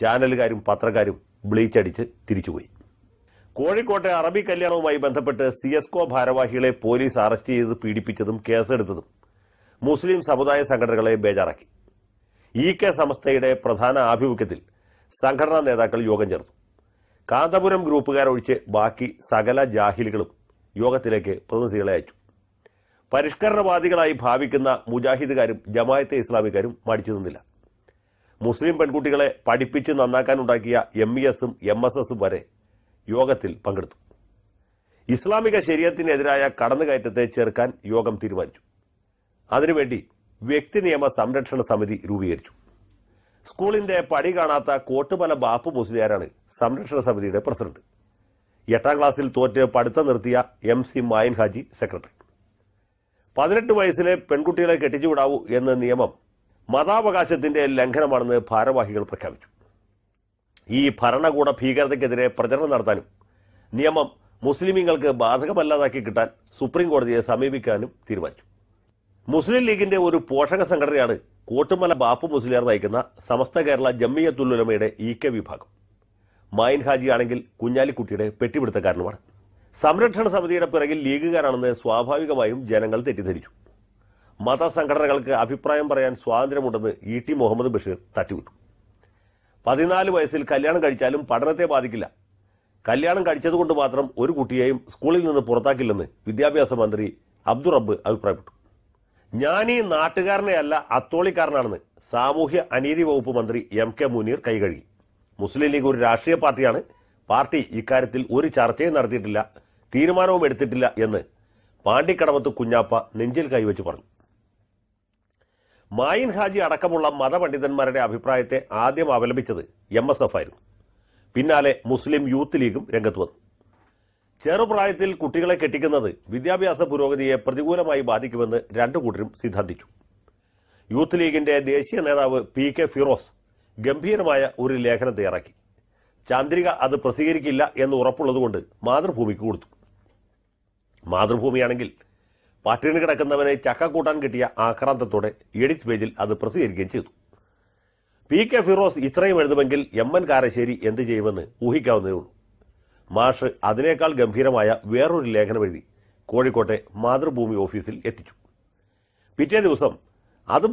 ചാനലുകാരും പത്രക്കാരും ബ്ലീച്ചടിച്ച് തിരിച്ചുപോയി. കോഴിക്കോട്ടെ അറബി കല്യാണവുമായി ബന്ധപ്പെട്ട് സി എസ്കോ ഭാരവാഹികളെ പോലീസ് അറസ്റ്റ് ചെയ്ത് പീഡിപ്പിച്ചതും കേസെടുത്തതും മുസ്ലിം സമുദായ സംഘടനകളെ ബേജാറാക്കി. ഇ കെ സംസ്ഥയുടെ പ്രധാന ആഭിമുഖ്യത്തിൽ സംഘടനാ നേതാക്കൾ യോഗം ചേർന്നു കാന്തപുരം ഗ്രൂപ്പുകാരൊഴിച്ച് ബാക്കി സകല ജാഹിലുകളും യോഗത്തിലേക്ക് പ്രതിനിധികളെ അയച്ചു. പരിഷ്കരണവാദികളായി ഭാവിക്കുന്ന മുജാഹിദുകാരും ജമായത്തെ ഇസ്ലാമിക്കാരും മടിച്ചു നിന്നില്ല. മുസ്ലിം പെൺകുട്ടികളെ പഠിപ്പിച്ച് നന്നാക്കാനുണ്ടാക്കിയ എം ഇ എസും എം എസ് എസും വരെ യോഗത്തിൽ പങ്കെടുത്തു. ഇസ്ലാമിക ശരീരത്തിനെതിരായ കടന്നുകയറ്റത്തെ ചെറുക്കാൻ യോഗം തീരുമാനിച്ചു. അതിനുവേണ്ടി വ്യക്തി നിയമ സംരക്ഷണ സമിതി രൂപീകരിച്ചു. സ്കൂളിന്റെ പടി കാണാത്ത കോട്ടുമല ബാപ്പു മുസ്ലിയാരാണ് സംരക്ഷണ സമിതിയുടെ പ്രസിഡന്റ്. എട്ടാം ക്ലാസ്സിൽ തോറ്റ് പഠിത്തം നിർത്തിയ M C Mayan Haji secretary. പതിനെട്ട് വയസ്സിലെ പെൺകുട്ടികളെ കെട്ടിച്ചുവിടാവൂ എന്ന നിയമം മതാവകാശത്തിന്റെ ലംഘനമാണെന്ന് ഭാരവാഹികൾ പ്രഖ്യാപിച്ചു. ഈ ഭരണകൂട ഭീകരതയ്ക്കെതിരെ പ്രചരണം നടത്താനും നിയമം മുസ്ലിമീങ്ങൾക്ക് ബാധകമല്ലാതാക്കി കിട്ടാൻ സുപ്രീം കോടതിയെ സമീപിക്കാനും തീരുമാനിച്ചു. മുസ്ലിം ലീഗിന്റെ ഒരു പോഷക സംഘടനയാണ് കോട്ടുമല ബാപ്പു മുസ്ലിയാർ നയിക്കുന്ന സമസ്ത കേരള ജമ്മിയത്തുല്ലുലമയുടെ ഇ കെ വിഭാഗം. മായിൻ ഹാജി ആണെങ്കിൽ കുഞ്ഞാലിക്കുട്ടിയുടെ പെട്ടിപിടുത്തക്കാരനുമാണ്. സംരക്ഷണ സമിതിയുടെ പിറകിൽ ലീഗുകാരാണെന്ന് സ്വാഭാവികമായും ജനങ്ങൾ തെറ്റിദ്ധരിച്ചു. മതസംഘടനകൾക്ക് അഭിപ്രായം പറയാൻ സ്വാതന്ത്ര്യമുണ്ടെന്ന് ഇ ടി മുഹമ്മദ് ബഷീർ തട്ടിവിട്ടു. പതിനാല് വയസ്സിൽ കല്യാണം കഴിച്ചാലും പഠനത്തെ ബാധിക്കില്ല. കല്യാണം കഴിച്ചതുകൊണ്ട് മാത്രം ഒരു കുട്ടിയെയും സ്കൂളിൽ നിന്ന് പുറത്താക്കില്ലെന്ന് വിദ്യാഭ്യാസ മന്ത്രി അബ്ദുറബ്ബ് അഭിപ്രായപ്പെട്ടു. ഞാൻ ഈ നാട്ടുകാരനെയല്ല അത്തോളിക്കാരനാണെന്ന് സാമൂഹ്യ അനീതി വകുപ്പ് മന്ത്രി എം കെ മുനീർ കൈകഴുകി. മുസ്ലിം ലീഗ് ഒരു രാഷ്ട്രീയ പാർട്ടിയാണ്. പാർട്ടി ഇക്കാര്യത്തിൽ ഒരു ചർച്ചയും നടത്തിയിട്ടില്ല തീരുമാനവും എടുത്തിട്ടില്ല എന്ന് പാണ്ടിക്കടവത്ത് കുഞ്ഞാപ്പ നെഞ്ചിൽ കൈവച്ച് പറഞ്ഞു. മായിൻ ഹാജി അടക്കമുള്ള മതപണ്ഡിതന്മാരുടെ അഭിപ്രായത്തെ ആദ്യം അവലംബിച്ചത് എം എസ് എഫ് ആയിരുന്നു. പിന്നാലെ മുസ്ലിം യൂത്ത് ലീഗും രംഗത്ത് വന്നു. ചെറുപ്രായത്തിൽ കുട്ടികളെ കെട്ടിക്കുന്നത് വിദ്യാഭ്യാസ പുരോഗതിയെ പ്രതികൂലമായി ബാധിക്കുമെന്ന് രണ്ടു കൂട്ടരും സിദ്ധാന്തിച്ചു. യൂത്ത് ലീഗിന്റെ ദേശീയ നേതാവ് പി കെ ഫിറോസ് ഗംഭീരമായ ഒരു ലേഖനം തയ്യാറാക്കി. ചാന്ദ്രിക അത് പ്രസിദ്ധീകരിക്കില്ല എന്ന് ഉറപ്പുള്ളതുകൊണ്ട് മാതൃഭൂമിക്ക് കൊടുത്തു. മാതൃഭൂമിയാണെങ്കിൽ പട്ടിണി കിടക്കുന്നവനെ ചക്ക കൂട്ടാൻ കിട്ടിയ ആക്രാന്തത്തോടെ എഡിറ്റ് പേജിൽ അത് പ്രസിദ്ധീകരിക്കുകയും ചെയ്തു. പി കെ ഫിറോസ് ഇത്രയും എഴുതുമെങ്കിൽ എം എൻ കാരശ്ശേരി എന്ത് ചെയ്യുമെന്ന് ഊഹിക്കാവുന്നേ ഉള്ളൂ. മാഷ് അതിനേക്കാൾ ഗംഭീരമായ വേറൊരു ലേഖനം എഴുതി കോഴിക്കോട്ടെ മാതൃഭൂമി ഓഫീസിൽ എത്തിച്ചു. പിറ്റേ ദിവസം അതും